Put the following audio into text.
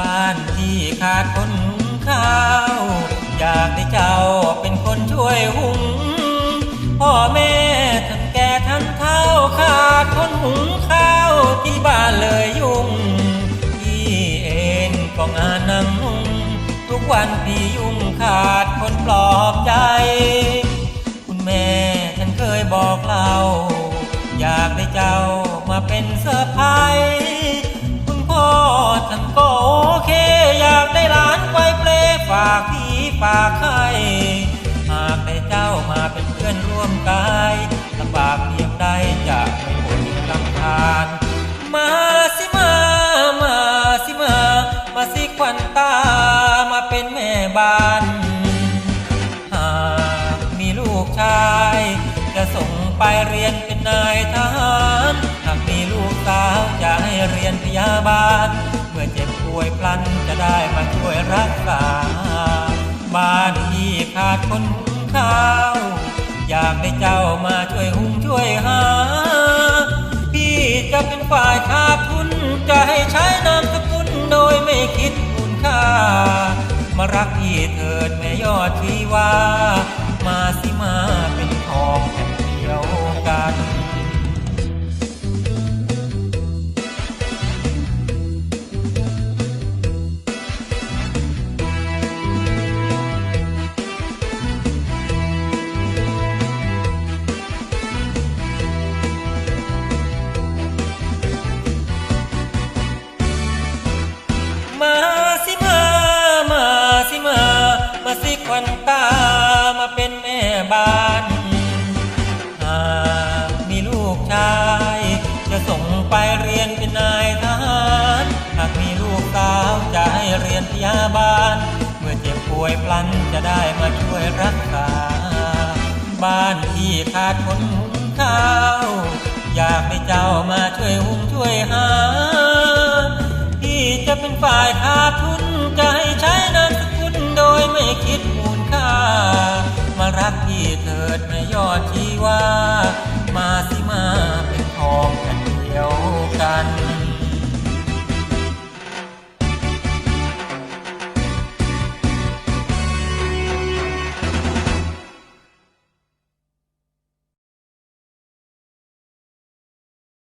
บ้านที่ขาดคนหุงข้าว อยากได้เจ้าเป็นคนช่วยหุง พ่อแม่ท่านแก่ท่านเฒ่าขาดคนหุงข้าวที่บ้านเลยยุ่งพี่เองก็งานนั่งนุ่งทุกวันพี่ยุ่งขาดคนปลอบใจ บ้าน หากมีลูกชาย จะส่งไปเรียนเป็นนายทหาร หากมีลูกสาวจะให้เรียนพยาบาล เมื่อเจ็บป่วยพลันจะได้มาช่วยรักษา บ้านที่ขาดคนหุงข้าว อยากได้เจ้ามาช่วยหุงช่วยหา พี่จะเป็นฝ่ายขา มารักพี่เถิดแม่ยอดที่ว่า มาสิควันตามาเป็นแม่บ้านหากมีลูกชาย จะส่งไปเรียนเป็นนายทหารหากมีลูกสาวจะให้เรียนพยาบาล เมื่อเจ็บป่วยพลันจะได้มาช่วยรักษา บ้านที่ขาดคนหุงข้าว อยากให้เจ้ามาช่วยหุงช่วยหาพี่จะเป็นฝ่ายขาดทุ เถิดแม่ยอดที่ว่ามา